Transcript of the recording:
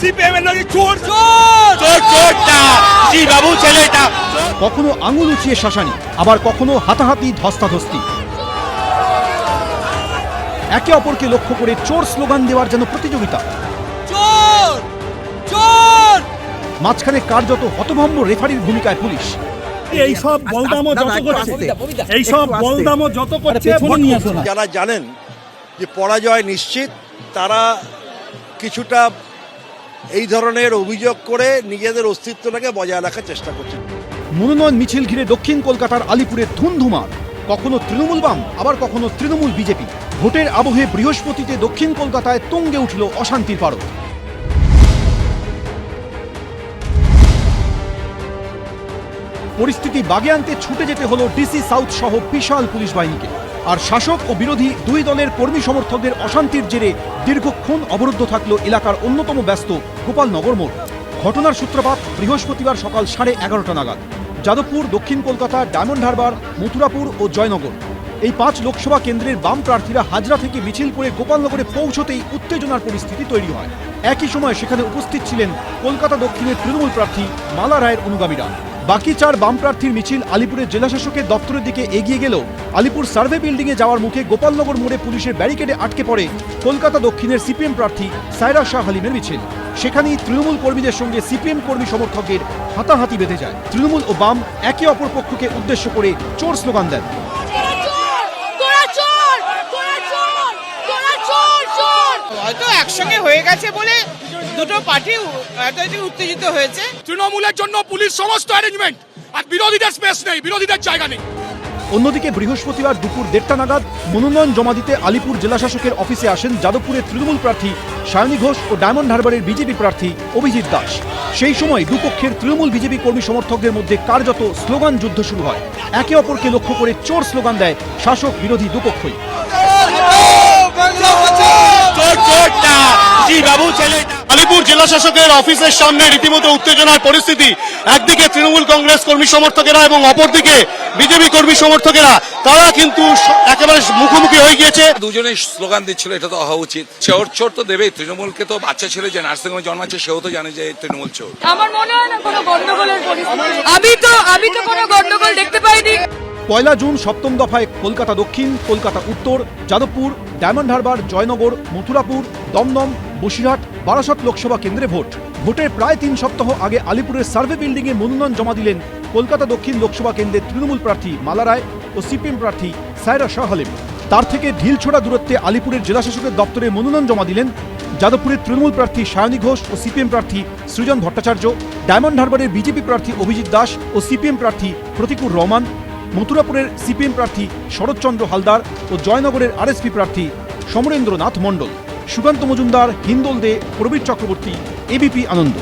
CPM এর নাকি চোর চোর চোর চোরটা জি বাবু ছেলেটা কখনো আঙুল উঁচিয়ে শাসানি আবার কখনো হাতাহাতি ধস্তাধস্তি। একে অপরকে লক্ষ্য করে চোর স্লোগান দেওয়ার যেন প্রতিযোগিতা। চোর চোর মাঝখানে কার্যত হতভম্ব রেফারির ভূমিকায় পুলিশ। এই সব বলদামো যত করছে এই সব বলদামো যত করছে যারা জানেন যে পরাজয় নিশ্চিত তারা কিছুটা এই ধরনের অভিযোগ করে নিজেদের অস্তিত্বটাকে বজায় রাখার চেষ্টা করছেন। মনোনয়ন মিছিল ঘিরে দক্ষিণ কলকাতার আলিপুরে ধুমধুমার কখনো তৃণমূল বাম, আবার কখনো তৃণমূল বিজেপি। ভোটের আবহে বৃহস্পতিতে দক্ষিণ কলকাতায় তুঙ্গে উঠল অশান্তির পারদ। পরিস্থিতি বাগে আনতে ছুটে যেতে হলো ডিসি সাউথ সহ বিশাল পুলিশ বাহিনীকে। আর শাসক ও বিরোধী দুই দলের কর্মী সমর্থকদের অশান্তির জেরে দীর্ঘক্ষণ অবরুদ্ধ থাকল এলাকার অন্যতম ব্যস্ত গোপালনগর মোড়। ঘটনার সূত্রপাত বৃহস্পতিবার সকাল সাড়ে এগারোটা নাগাদ। যাদবপুর, দক্ষিণ কলকাতা, ডায়মন্ড হারবার, মথুরাপুর ও জয়নগর। এই পাঁচ লোকসভা কেন্দ্রের বাম প্রার্থীরা হাজরা থেকে মিছিল করে গোপালনগরে পৌঁছতেই উত্তেজনার পরিস্থিতি তৈরি হয়। একই সময় সেখানে উপস্থিত ছিলেন কলকাতা দক্ষিণের তৃণমূল প্রার্থী মালা রায়ের অনুগামীরা। বাকি চার বাম প্রার্থীর মিছিল আলিপুরের জেলাশাসকের দপ্তরের দিকে এগিয়ে গেলেও আলিপুর সার্ভে বিল্ডিংয়ে যাওয়ার মুখে গোপালনগর মোড়ে পুলিশের ব্যারিকেডে আটকে পড়ে কলকাতা দক্ষিণের সিপিএম প্রার্থী সায়রা শাহ হালিমের মিছিল। সেখানেই তৃণমূল কর্মীদের সঙ্গে সিপিএম কর্মী সমর্থকদের হাতাহাতি বেঁধে যায়। তৃণমূল ও বাম একে অপর পক্ষকে উদ্দেশ্য করে চোর স্লোগান দেন। হয়তো একসঙ্গে হয়ে গেছে বলে দুটো পার্টি উত্তেজিত হয়েছে। তৃণমূলের জন্য পুলিশ সমস্ত অ্যারেঞ্জমেন্ট আর বিরোধীদের স্পেস নেই বিরোধীদের জায়গা নেই। অন্যদিকে বৃহস্পতিবার দুপুর দেড়টা নাগাদ মনোনয়ন জমা দিতে আলিপুর জেলাশাসকের অফিসে আসেন যাদবপুরের তৃণমূল প্রার্থী সায়নী ঘোষ ও ডায়মন্ড হারবারের বিজেপি প্রার্থী অভিজিৎ দাস। সেই সময় দুপক্ষের তৃণমূল বিজেপি কর্মী সমর্থকদের মধ্যে কার্যত স্লোগান যুদ্ধ শুরু হয়। একে অপরকে লক্ষ্য করে চোর স্লোগান দেয় শাসক বিরোধী দুপক্ষই। চোর চোরটা। জি বাবু ছেলেটা। আলিপুর জেলা শাসকের অফিসের সামনে রীতিমতো উত্তেজনার পরিস্থিতি। একদিকে তৃণমূল কংগ্রেস কর্মী সমর্থকেরা এবং অপরদিকে বিজেপি কর্মী সমর্থকেরা তারা কিন্তু একেবারে মুখোমুখি হয়ে গিয়েছে। দুজনেই স্লোগান দিচ্ছিল এটা তো হওয়া উচিত। চোর চোর তো দেবেই তৃণমূলকে তো বাচ্চা ছেলে যে নার্সিংহোমে জন্মাচ্ছে সেও তো জানে যে তৃণমূল চোর। আমার মনে হয় না কোনো গন্ডগোলের পরিস্থিতি। আমি তো আমি তো কোনো গন্ডগোল দেখতে পাইনি। পয়লা জুন সপ্তম দফায় কলকাতা দক্ষিণ কলকাতা উত্তর যাদবপুর ডায়মন্ড হারবার জয়নগর মথুরাপুর দমদম বসিরহাট বারাসত লোকসভা কেন্দ্রে ভোট। ভোটের প্রায় তিন সপ্তাহ আগে আলিপুরের সার্ভে বিল্ডিংয়ে মনোনয়ন জমা দিলেন কলকাতা দক্ষিণ লোকসভা কেন্দ্রের তৃণমূল প্রার্থী মালা রায় ও সিপিএম প্রার্থী সায়রা শাহ হালিম। তার থেকে ঢিলছোড়া দূরত্বে আলিপুরের জেলাশাসকের দপ্তরে মনোনয়ন জমা দিলেন যাদবপুরের তৃণমূল প্রার্থী সায়নী ঘোষ ও সিপিএম প্রার্থী সৃজন ভট্টাচার্য, ডায়মন্ড হারবারের বিজেপি প্রার্থী অভিজিৎ দাস ও সিপিএম প্রার্থী প্রতিকুর রহমান, মথুরাপুরের সিপিএম প্রার্থী শরৎচন্দ্র হালদার ও জয়নগরের আরএসপি প্রার্থী সমরেন্দ্রনাথ মণ্ডল। সুকান্ত মজুমদার হিন্দোল দে প্রবীর চক্রবর্তী এবিপি আনন্দ।